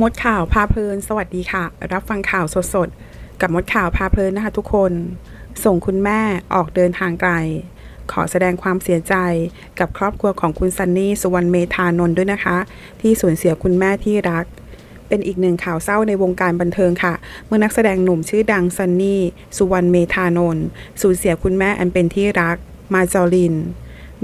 มดข่าวพาเพลิน สวัสดีค่ะ รับฟังข่าวสดๆ กับมดข่าวพาเพลินนะคะทุกคน ส่งคุณแม่ออกเดินทางไกล ขอแสดงความเสียใจกับครอบครัวของคุณซันนี่สุวรรณเมธานนท์ด้วยนะคะ ที่สูญเสียคุณแม่ที่รัก เป็นอีกหนึ่งข่าวเศร้าในวงการบันเทิงค่ะ เมื่อนักแสดงหนุ่มชื่อดังซันนี่สุวรรณเมธานนท์สูญเสียคุณแม่อันเป็นที่รัก มาจอลิน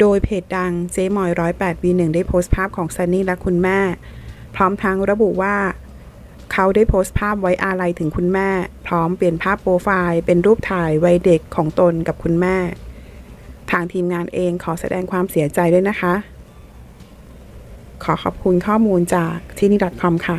โดยเพจดังเจ๊มอยร้อยแปดวีหนึ่งได้โพสต์ภาพของซันนี่และคุณแม่ พร้อมทั้งระบุว่า เขาได้โพสต์ภาพไว้อาลัยถึงคุณแม่ พร้อมเปลี่ยนภาพโปรไฟล์เป็นรูปถ่ายวัยเด็กของตนกับคุณแม่ ทางทีมงานเองขอแสดงความเสียใจด้วยนะคะ ขอขอบคุณข้อมูลจากที่นี่ .com ค่ะ